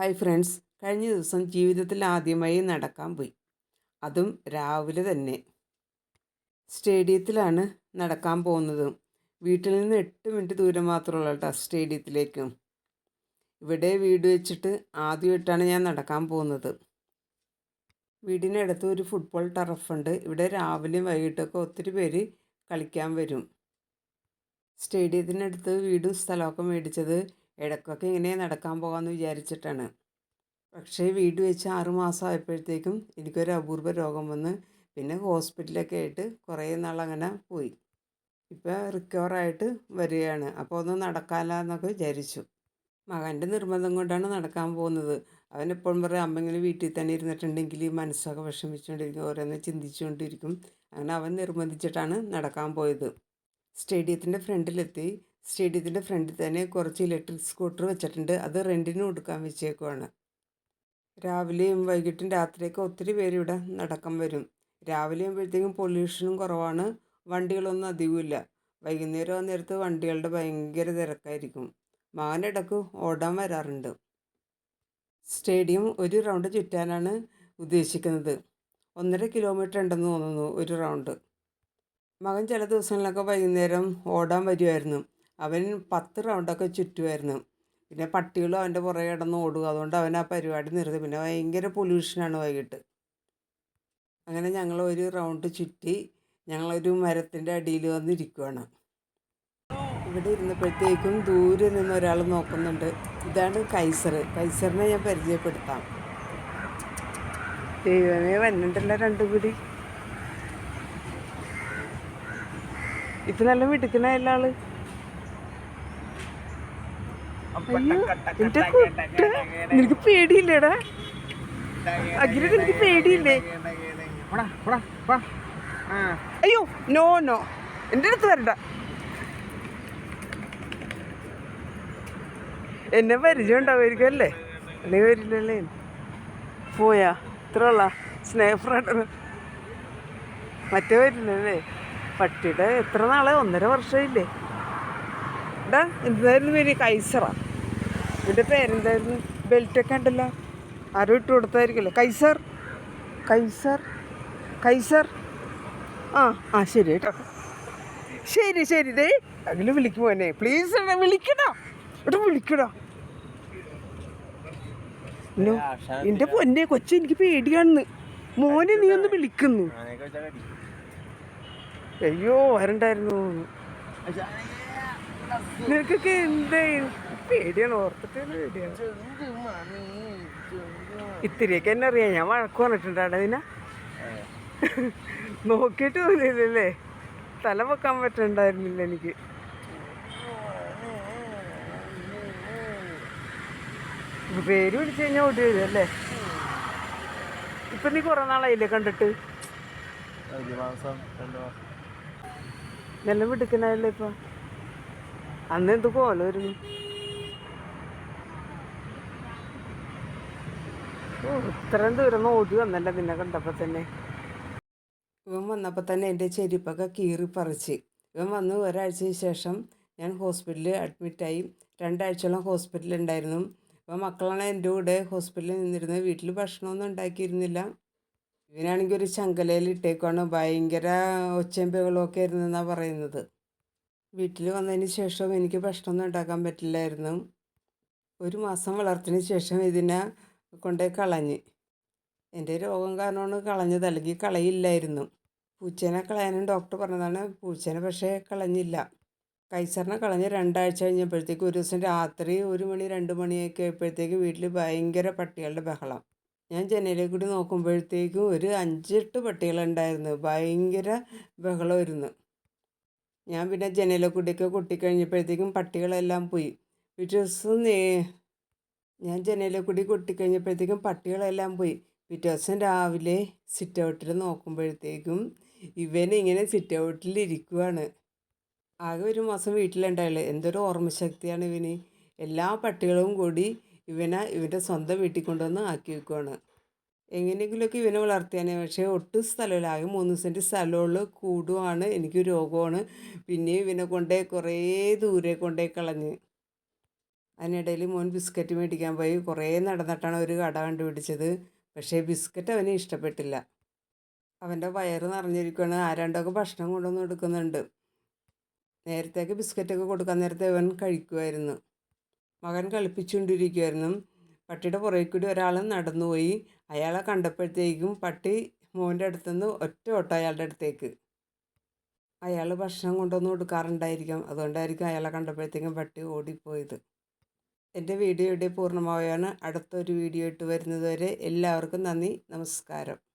Hi friends കഴിഞ്ഞ ദിവസം ജീവിതത്തിൽ ആദ്യമായി നടക്കാൻ പോയി. അതും രാവിലെ തന്നെ. സ്റ്റേഡിയത്തിലാണ് നടക്കാൻ പോകുന്നത്. വീട്ടിൽ നിന്ന് എട്ട് മിനിറ്റ് ദൂരം മാത്രമുള്ള കേട്ടോ സ്റ്റേഡിയത്തിലേക്കും. ഇവിടെ വീട് വെച്ചിട്ട് ആദ്യമായിട്ടാണ് ഞാൻ നടക്കാൻ പോകുന്നത്. വീടിനടുത്ത് ഒരു ഫുട്ബോൾ ടറഫുണ്ട് ഇവിടെ രാവിലെയും വൈകിട്ടൊക്കെ ഒത്തിരി പേര് കളിക്കാൻ വരും. സ്റ്റേഡിയത്തിനടുത്ത് വീടും സ്ഥലമൊക്കെ മേടിച്ചത് ഇടയ്ക്കൊക്കെ ഇങ്ങനെ നടക്കാൻ പോകാമെന്ന് വിചാരിച്ചിട്ടാണ്. പക്ഷേ വീട് വെച്ച് ആറുമാസം ആയപ്പോഴത്തേക്കും എനിക്കൊരു അപൂർവ രോഗം വന്ന് പിന്നെ ഹോസ്പിറ്റലൊക്കെ ആയിട്ട് കുറേ നാളങ്ങനെ പോയി. ഇപ്പോൾ റിക്കവറായിട്ട് വരികയാണ്. അപ്പോൾ ഒന്ന് നടക്കാനെന്നൊക്കെ വിചാരിച്ചു. മകന്റെ നിർബന്ധം കൊണ്ടാണ് നടക്കാൻ പോകുന്നത്. അവൻ എപ്പോഴും പറയും അമ്മ ഇങ്ങനെ വീട്ടിൽ തന്നെ ഇരുന്നിട്ടുണ്ടെങ്കിൽ മനസ്സൊക്കെ വിഷമിച്ചുകൊണ്ടിരിക്കും ഓരോന്ന് ചിന്തിച്ചുകൊണ്ടിരിക്കും. അങ്ങനെ അവൻ നിർബന്ധിച്ചിട്ടാണ് നടക്കാൻ പോയത്. സ്റ്റേഡിയത്തിന്റെ ഫ്രണ്ടിലെത്തി. സ്റ്റേഡിയത്തിന്റെ ഫ്രണ്ടിൽ തന്നെ കുറച്ച് ഇലക്ട്രിക് സ്കൂട്ടർ വെച്ചിട്ടുണ്ട്. അത് റെന്റിന് കൊടുക്കാൻ വെച്ചേക്കുവാണ്. രാവിലെയും വൈകിട്ടും രാത്രിയൊക്കെ ഒത്തിരി പേര് ഇവിടെ നടക്കാൻ വരും. രാവിലെ ആകുമ്പോഴത്തേക്കും പൊല്യൂഷനും കുറവാണ്. വണ്ടികളൊന്നും അധികമില്ല വൈകുന്നേരം ആ നേരത്ത് വണ്ടികളുടെ ഭയങ്കര തിരക്കായിരിക്കും. മകനിടക്ക് ഓടാൻ വരാറുണ്ട്. സ്റ്റേഡിയം ഒരു റൗണ്ട് ചുറ്റാനാണ് ഉദ്ദേശിക്കുന്നത്. ഒന്നര കിലോമീറ്റർ ഉണ്ടെന്ന് തോന്നുന്നു ഒരു റൗണ്ട്. മകൻ ചില ദിവസങ്ങളിലൊക്കെ വൈകുന്നേരം ഓടാൻ വരുമായിരുന്നു അവൻ പത്ത് റൗണ്ടൊക്കെ ചുറ്റുമായിരുന്നു. പിന്നെ പട്ടികളും അവന്റെ പുറകെ കിടന്ന് ഓടുക അതുകൊണ്ട് അവൻ ആ പരിപാടി നിർത്തി. പിന്നെ ഭയങ്കര പൊല്യൂഷനാണ് വൈകിട്ട്. അങ്ങനെ ഞങ്ങൾ ഒരു റൗണ്ട് ചുറ്റി ഞങ്ങളൊരു മരത്തിന്റെ അടിയിൽ വന്നിരിക്കുകയാണ് ഇവിടെ ഇരുന്നപ്പോഴത്തേക്കും ദൂരെ നിന്ന് ഒരാൾ നോക്കുന്നുണ്ട്. ഇതാണ് കൈസർ. കൈസറിനെ ഞാൻ പരിചയപ്പെടുത്താം. ദൈവമേ വന്നിട്ടല്ല രണ്ടും കൂടി. ഇപ്പം നല്ല മിടുക്കണ എല്ലാ ആൾ. അയ്യോ എന്റെ കുട്ട. നിനക്ക് പേടിയില്ലേടാ? അഖില നിനക്ക് പേടിയില്ലേ? അയ്യോ നോ നോ. എന്റെ അടുത്ത് വരണ്ട. എന്നെ പരിചയം ഉണ്ടാവുമായിരിക്കും അല്ലേ? അല്ലെങ്കിൽ വരില്ലല്ലേ? പോയാ ഇത്ര ഉള്ള സ്നേഹഫ്രണ്ട് മറ്റേ വരില്ലല്ലേ? പട്ടിയുടെ എത്ര നാളെ? ഒന്നര വർഷമില്ലേ എടാ എന്തായിരുന്നു പേര് കൈസറാ. ഇതിന്റെ പേരെന്തായിരുന്നു? ബെൽറ്റൊക്കെ ഉണ്ടല്ലോ. ആരും ഇട്ട് കൊടുത്തായിരിക്കുമല്ലോ കൈസർ? കൈസർ? കൈസർ? ആ ആ ശരി കേട്ടോ. ശരി ശരി. ദേ അങ്ങനെ വിളിക്കുമോ എന്നെ പ്ലീസ് വിളിക്കടാ. എടാ വിളിക്കടാ. നോ എന്റെ പൊന്നെ കൊച്ചു എനിക്ക് പേടിയാണെന്ന്. മോനെ നീ ഒന്ന് വിളിക്കുന്നു. അയ്യോ വരണ്ടായിരുന്നു നിനക്കൊക്കെ എന്തേ? പേടിയാണ് ഓർത്തിട്ട് പേടിയാണ്. ഇത്തിരിയൊക്കെ എന്നെ അറിയാം. ഞാൻ വഴക്ക് പറഞ്ഞിട്ടുണ്ടാണ് അതിനെ നോക്കിയിട്ട് പോലില്ലല്ലേ തല വെക്കാൻ പറ്റണ്ടായിരുന്നില്ല എനിക്ക്. പേര് വിളിച്ചു കഴിഞ്ഞാൽ ഓടി വരും അല്ലേ? ഇപ്പൊ നീ കുറെ നാളായില്ലേ കണ്ടിട്ട്? നല്ല വിടുക്കനായല്ലേ ഇപ്പൊ? അന്ന് എന്ത് കോലമായിരുന്നു ഇത്രയും ദൂരം ഓടി വന്നല്ല നിന്നെ കണ്ടപ്പോൾ തന്നെ? ഇവൻ വന്നപ്പോൾ തന്നെ എന്റെ ചെരുപ്പൊക്കെ കീറി പറിച്ച്. ഇവൻ വന്ന് ഒരാഴ്ചയ്ക്ക് ശേഷം ഞാൻ ഹോസ്പിറ്റലിൽ അഡ്മിറ്റായി രണ്ടാഴ്ചയോളം ഹോസ്പിറ്റലിൽ ഉണ്ടായിരുന്നു. ഇപ്പം മക്കളാണ് എന്റെ കൂടെ ഹോസ്പിറ്റലിൽ നിന്നിരുന്നത് വീട്ടിൽ ഭക്ഷണമൊന്നും ഉണ്ടാക്കിയിരുന്നില്ല. ഇവനാണെങ്കിൽ ഒരു ചങ്കലയിൽ ഇട്ടേക്കാണ് ഭയങ്കര ഒച്ചമ്പുകളൊക്കെ ആയിരുന്നു എന്നാണ് പറയുന്നത്. വീട്ടിൽ വന്നതിന് ശേഷം എനിക്ക് ഭക്ഷണമൊന്നും ഉണ്ടാക്കാൻ പറ്റില്ലായിരുന്നു. ഒരു മാസം വളർത്തിന് ശേഷം ഇതിനെ കൊണ്ടേ കളഞ്ഞ്. എന്റെ രോഗം കാരണമാണ് കളഞ്ഞത്. അല്ലെങ്കിൽ കളയില്ലായിരുന്നു. പൂച്ചേനെ കളയാനും ഡോക്ടർ പറഞ്ഞതാണ് പൂച്ചേനെ പക്ഷേ കളഞ്ഞില്ല. കൈസറിനെ കളഞ്ഞ് രണ്ടാഴ്ച കഴിഞ്ഞപ്പോഴത്തേക്ക് ഒരു ദിവസം രാത്രി ഒരു മണി രണ്ട് മണിയൊക്കെ ആയപ്പോഴത്തേക്ക് വീട്ടിൽ ഭയങ്കര പട്ടികളുടെ ബഹളം. ഞാൻ ജനലിൽ കൂടി നോക്കുമ്പോഴത്തേക്കും ഒരു അഞ്ചെട്ട് പട്ടികളുണ്ടായിരുന്നു. ഭയങ്കര ബഹളമായിരുന്നു. ഞാൻ പിന്നെ ജനലിൽ കൂടിയൊക്കെ കൊട്ടിക്കഴിഞ്ഞപ്പോഴത്തേക്കും പട്ടികളെല്ലാം പോയി. പിറ്റേ ദിവസം ഞാൻ ജനലിൽ കൂടി കൊട്ടിക്കഴിഞ്ഞപ്പോഴത്തേക്കും പട്ടികളെല്ലാം പോയി. പിറ്റേ ദിവസം രാവിലെ സിറ്റ് ഔട്ടിൽ നോക്കുമ്പോഴത്തേക്കും ഇവനിങ്ങനെ സിറ്റ് ഔട്ടിൽ ഇരിക്കുവാണ്. ആകെ ഒരു മാസം വീട്ടിലുണ്ടായുള്ളൂ എന്തൊരു ഓർമ്മശക്തിയാണ് ഇവന്. എല്ലാ പട്ടികളും കൂടി ഇവനെ ഇവന്റെ സ്വന്തം വീട്ടിൽ കൊണ്ടുവന്ന് ആക്കി വെക്കുവാണ്. എങ്ങനെയെങ്കിലുമൊക്കെ ഇവനെ വളർത്തിയാണ് പക്ഷേ ഒട്ടും സ്ഥലമില്ല. ആകെ മൂന്ന് സെന്റ് സ്ഥലമുള്ള. കൂടുവാണ്. എനിക്ക് രോഗമാണ്. പിന്നെ ഇവനെ കൊണ്ടേ കുറേ ദൂരെ കൊണ്ടേ കളഞ്ഞ്. അതിനിടയിൽ മോൻ ബിസ്ക്കറ്റ് മേടിക്കാൻ പോയി. കുറേ നടന്നിട്ടാണ് ഒരു കട കണ്ടുപിടിച്ചത്. പക്ഷേ ബിസ്ക്കറ്റ് അവന് ഇഷ്ടപ്പെട്ടില്ല. അവന്റെ വയറ് നിറഞ്ഞിരിക്കുകയാണ് ആരാണ്ടൊക്കെ ഭക്ഷണം കൊണ്ടുവന്ന് കൊടുക്കുന്നുണ്ട്. നേരത്തേക്ക് ബിസ്ക്കറ്റൊക്കെ കൊടുക്കാൻ നേരത്തെ അവൻ കഴിക്കുമായിരുന്നു മകൻ കളിപ്പിച്ചുകൊണ്ടിരിക്കുമായിരുന്നു പട്ടിയുടെ പുറകെ കൂടി ഒരാൾ നടന്നുപോയി അയാളെ കണ്ടപ്പോഴത്തേക്കും പട്ടി മോന്റെ അടുത്തുനിന്ന് ഒറ്റ ഓട്ടം അയാളുടെ അടുത്തേക്ക്. അയാൾ ഭക്ഷണം കൊണ്ടുവന്ന് കൊടുക്കാറുണ്ടായിരിക്കും. അതുകൊണ്ടായിരിക്കും അയാളെ കണ്ടപ്പോഴത്തേക്കും പട്ടി ഓടിപ്പോയത്. എന്റെ വീഡിയോ ഇവിടെ പൂർണമാവുകയാണ്. അടുത്തൊരു വീഡിയോ ഇട്ട് വരുന്നതുവരെ എല്ലാവർക്കും നന്ദി. നമസ്കാരം.